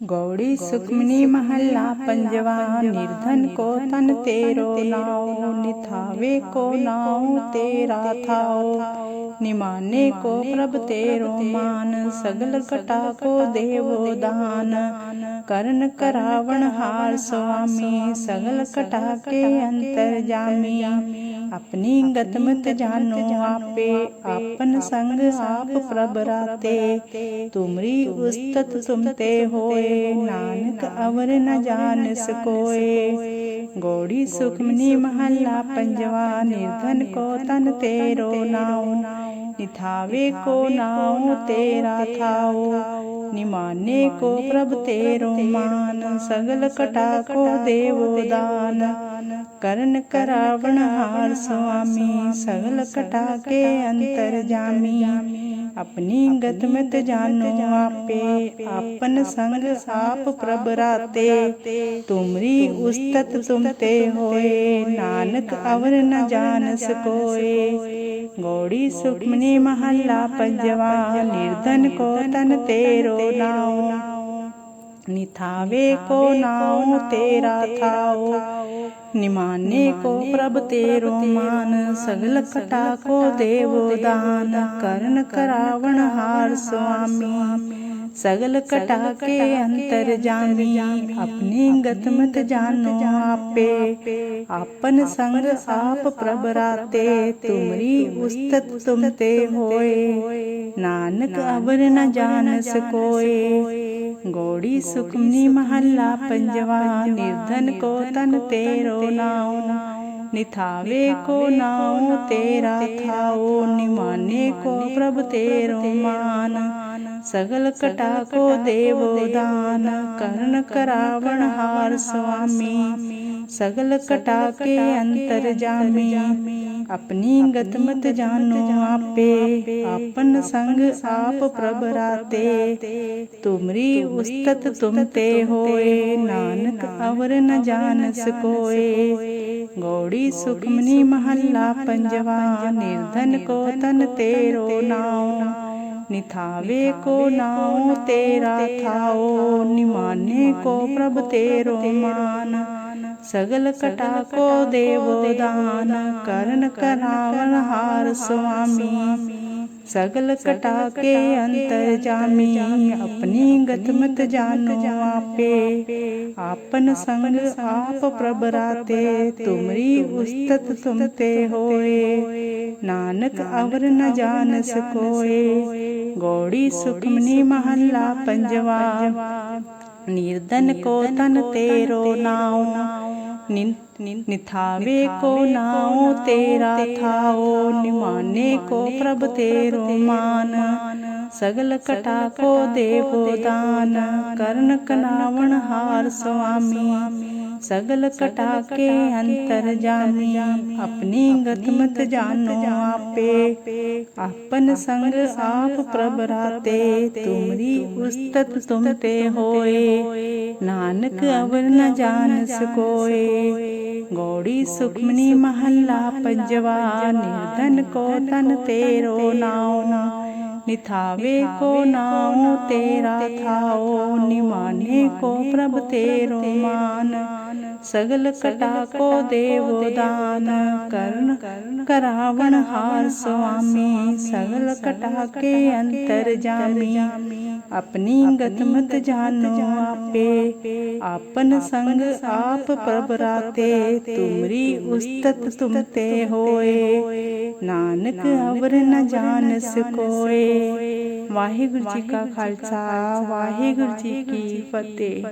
ਗੌੜੀ ਸੁਖਮਨੀ ਮਹੱਲਾ ਪੰਜਵਾ ਨਿਰਧਨ ਕੋ ਤਨ ਤੇਰੋ ਨਾਉ ਨਿਥਾਵੇ ਕੋ ਨਾਉ ਤੇਰਾ ਥਾਉ ਨਿਮਾਨੇ ਕੋ ਪ੍ਰਭ ਤੇਰੋ ਮਾਨ ਸਗਲ ਕਟਾ ਕੋ ਦੇਵੋ ਦਾਨ ਕਰਨ ਕਰਾਵਣ ਹਾਰ ਸੁਆਮੀ ਸਗਲ ਕਟਾ ਕੇ ਅੰਤਰ ਜਾਮੀ ਆਪਣੀ ਗਤਮਤ ਜਾਨੋ ਆਪੇ ਆਪਨ ਸੰਗ ਆਪ ਪ੍ਰਭ ਰਾਤੇ ਤੁਮਰੀ ਉਸਤਤ ਤੁਮ ਤੇ ਹੋਏ ਨਾਨਕ ਅਵਰ ਨ ਜਾਣਸ ਕੋਏ ਗੋੜੀ ਸੁਖਮਨੀ ਮਹੱਲਾ ਪੰਜਵਾ ਨਿਰਧਨ ਕੋ ਤਨ ਤੇਰੋ ਨਾਉ ਨਿਥਾਵੇ ਕੋ ਨਾਉ ਤੇਰਾ ਥਾਉ ਨਿਮਾਨੇ ਕੋ ਪ੍ਰਭ ਤੇਰੋ ਮਾਨ ਸਗਲ ਕਟਾ ਕੋ ਦੇਵੋ ਦਾਨ ਕਰਨ ਕਰਾਵਣ ਹਾਰ ਸੁਆਮੀ ਸਗਲ ਕਟਾ ਕੇ ਅੰਤਰ ਜਾਮੀ ਆਪਣੀ ਗਤਮਤ ਜਾਨੋ ਆਪੇ ਆਪਨ ਸੰਗ ਆਪ ਪ੍ਰਭ ਰਾਤੇ ਤੁਮਰੀ ਉਸਤਤ ਤੁਮ ਤੇ ਹੋਏ ਨਾਨਕ ਅਵਰ ਨ ਜਾਣਸ ਕੋਏ ਗੋੜੀ ਸੁਖਮਨੀ ਮਹੱਲਾ ਪੰਜਵਾ, ਨਿਰਧਨ ਕੋ ਤਨ ਤੇਰੋ ਨਾਉ। ਨਿਥਾਵੇ ਕੋ ਨਾਉ, ਤੇਰਾ ਥਾਉ। ਨਿਮਾਨੇ ਕੋ ਪ੍ਰਭ ਤੇਰੋ ਮਾਨ, ਸਗਲ ਕਟਾ ਕੋ ਦੇਵੋ ਦਾਨ। ਕਰਨ ਕਰਾਵਣ ਹਾਰ ਸੁਆਮੀ। ਸਗਲ ਕਟਾ ਕੇ ਅੰਤਰ ਜਾਮੀ ਆਪਣੀ ਗਤਮਤ ਜਾਨੋ ਆਪੇ ਆਪਨ ਸੰਗ ਆਪ ਪ੍ਰਭ ਰਾਤੇ ਤੁਮਰੀ ਉਸਤਤ ਤੁਮ ਤੇ ਹੋਏ ਨਾਨਕ ਅਵਰ ਨ ਜਾਣਸ ਕੋਏ ਗੋੜੀ ਸੁਖਮਨੀ ਮਹੱਲਾ ਪੰਜਵਾ ਨਿਰਧਨ ਕੋ ਤਨ ਤੇਰੋ ਨਾਉ ਨਿਥਾਵੇ ਕੋ ਨਾਉ ਤੇਰਾ ਥਾਉ ਨਿਮਾਨੇ ਕੋ ਪ੍ਰਭ ਤੇਰੋ ਮਾਨ ਸਗਲ ਕਟਾ ਕੋ ਦੇਵੋ ਦਾਨ ਕਰਨ ਕਰਾਵਣ ਹਾਰ ਸੁਆਮੀ ਸਗਲ ਕਟਾ ਕੇ ਅੰਤਰ ਜਾਮੀ। ਆਪਣੀ ਗਤਮਤ ਜਾਨੋ ਆਪੇ। ਆਪਨ ਸੰਗ ਆਪ ਪ੍ਰਭ ਰਾਤੇ। ਤੁਮਰੀ ਉਸਤਤ ਤੁਮ ਤੇ ਹੋਏ। ਨਾਨਕ ਅਵਰ ਨ ਜਾਣਸ ਕੋਏ ਗੌੜੀ ਸੁਖਮਨੀ ਮਹੱਲਾ ਪੰਜਵਾ। ਨਿਰਧਨ ਕੋ ਤਨ ਤੇਰੋ ਨਿਥਾਵੇ ਕੋ ਨਾਉ ਤੇਰਾ ਥਾਉ ਨਿਮਾਨੇ ਕੋ ਪ੍ਰਭ ਤੇਰੋ ਮਾਨ। ਸਗਲ ਕਟਾ ਕੋ ਦੇਵੋ ਦਾਨ ਕਰਨ ਕਰਾਵਨ ਹਾਰ ਸਗਲ ਕਟਾ ਕੇ ਅੰਤਰ ਜਾਮੀ। ਆਪਣੀ ਗਤਮਤ ਜਾਨੋ ਆਪੇ। ਆਪਨ ਸੰਗ ਆਪ ਪ੍ਰਭ ਰਾਤੇ ਤੁਮਰੀ ਉਸਤਤ ਤੁਮ ਤੇ ਹੋਏ। ਨਾਨਕ ਅਵਰ ਨ ਜਾਣਸ ਕੋਏ। ਗੋੜੀ ਸੁਖਮਨੀ ਮਹੱਲਾ ਪੰਜਵਾ। ਨਿਰਧਨ ਕੋ ਤਨ ਤੇਰੋ ਨਾਉ ਨਿਥਾਵੇ ਕੋ ਨਾਉ ਤੇਰਾ ਥਾਉ ਨਿਮਾਨੇ ਕੋ ਪ੍ਰਭ ਤੇਰੋ ਮਾਨ। ਸਗਲ ਕਟਾ ਕੋ ਦੇਵੋ ਦਾਨ। ਕਰਨ ਕਨਾਵਣ ਹਾਰ ਸੁਆਮੀ। ਸਗਲ ਕਟਾ ਕੇ ਅੰਤਰ ਜਾਮੀ, ਆਪਣੀ ਗਤਮਤ ਜਾਨੋ ਆਪੇ। ਆਪਨ ਸੰਗ ਆਪ ਪ੍ਰਭ ਰਾਤੇ, ਤੁਮਰੀ ਉਸਤਤ ਤੁਮ ਤੇ ਹੋਏ। ਨਾਨਕ ਅਵਰ ਨ ਜਾਣ ਕੋਏ ਗੋੜੀ ਸੁਖਮਨੀ ਮਹੱਲਾ ਪੰਜਵਾ, ਨਿਰਧਨ ਕੋ ਤਨ ਤੇਰੋ ਨਾਉ ਨਿਥਾਵੇ ਕੋ ਨਾਉ ਤੇਰਾ ਥਾਉ ਨਿਮਾਨੇ ਕੋ ਪ੍ਰਭ ਤੇਰੋ ਮਾਨ। ਸਗਲ ਕਟਾ ਕੋ ਦੇਵੋ ਦਾਨ ਕਰਨ ਕਰਾਵਣ ਹਾਰ ਸੁਆਮੀ ਸਗਲ ਕਟਾ ਕੇ ਅੰਤਰ ਜਾਮੀ। ਆਪਣੀ ਗਤਮਤ ਜਾਨੋ ਆਪੇ ਆਪਨ ਸੰਗ ਆਪ ਪ੍ਰਭ ਰਾਤੇ ਤੁਮਰੀ ਉਸਤਤ ਤੁਮ ਤੇ ਹੋਏ। ਨਾਨਕ ਅਵਰ ਨ ਜਾਣਸ ਕੋਏ ਵਾਹਿਗੁਰੂ ਜੀ ਕਾ ਖਾਲਸਾ ਵਾਹਿਗੁਰੂ ਜੀ ਕੀ ਫਤਿਹ।